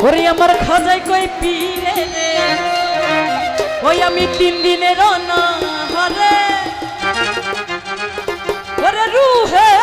ওরে আমার খাজাই কই পিরে রে? ওই আমি তিন দিনের হরে ওরে রুহের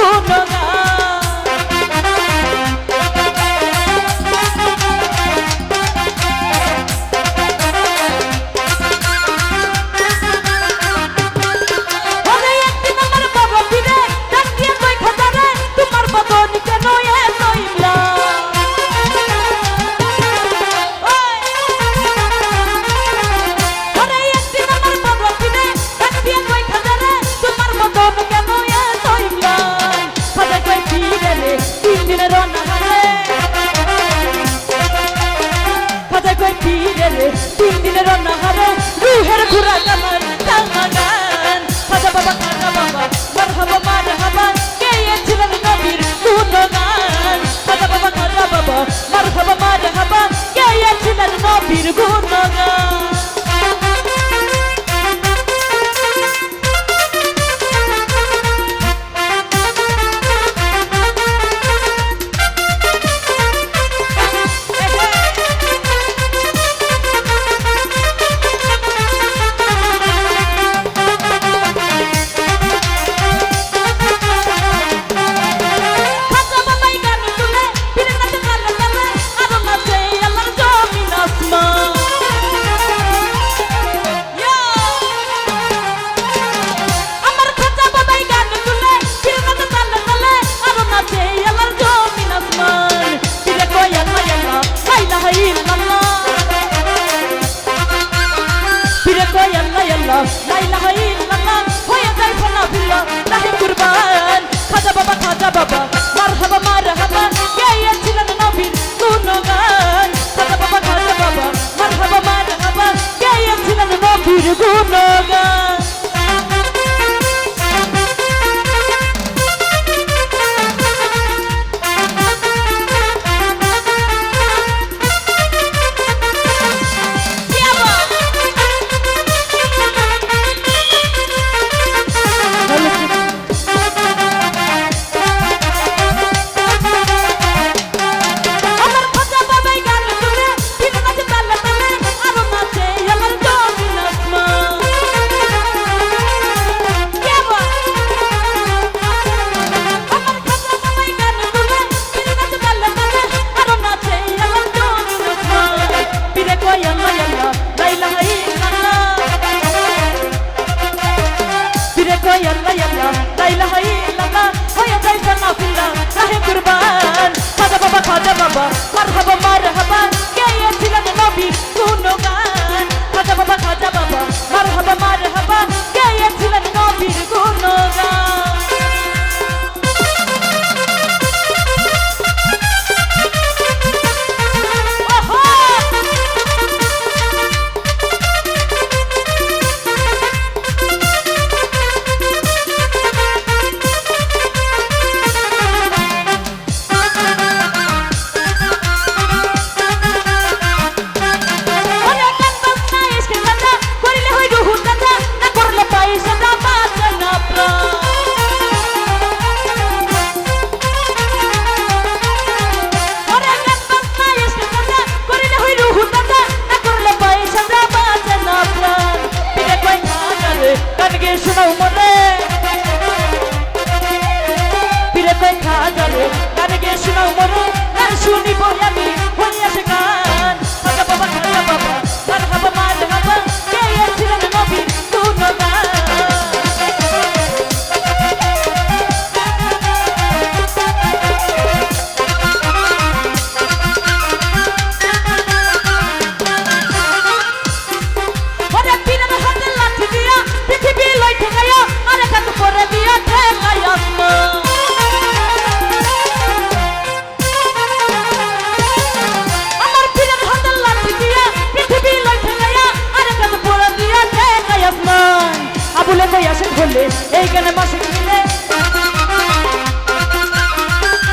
নবীর তিন দিনের অনাহারে রুহের ঘুরা কামার কামাগান খাজা বাবা খাজা বাবা, মারহাবা মারহাবা গেয়েছিলেন নবীর গুণগান? খাজা বাবা খাজা বাবা, মারহাবা মারহাবা গেয়েছিলেন নবীর গুণগান? কই আল্লাহ আল্লাহ লা ইলাহা ইল্লাল্লাহ হয়ে যায় ফনা ফিল্লাহ লাহি কুরবান খাজা বাবা খাজা বাবা মারহাবা মারহাবা গেয়েছিলেন নবীর গুণগান খাজা বাবা খাজা বাবা يلا يلا لا إله إلا الله ويا زي سنافيرا راهي قربان هذا بابا هذا بابا مرحبا مرحبا جاية سيرة النبي كونوا غان هذا بابا هذا হলে বসে গানে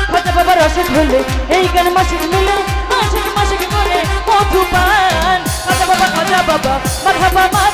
মাসিক বাবার অসুখ হলে এই মাসিক মিলে মাসিক মাসিক করে মধু পান বাবা বাবা খাজা বাবা।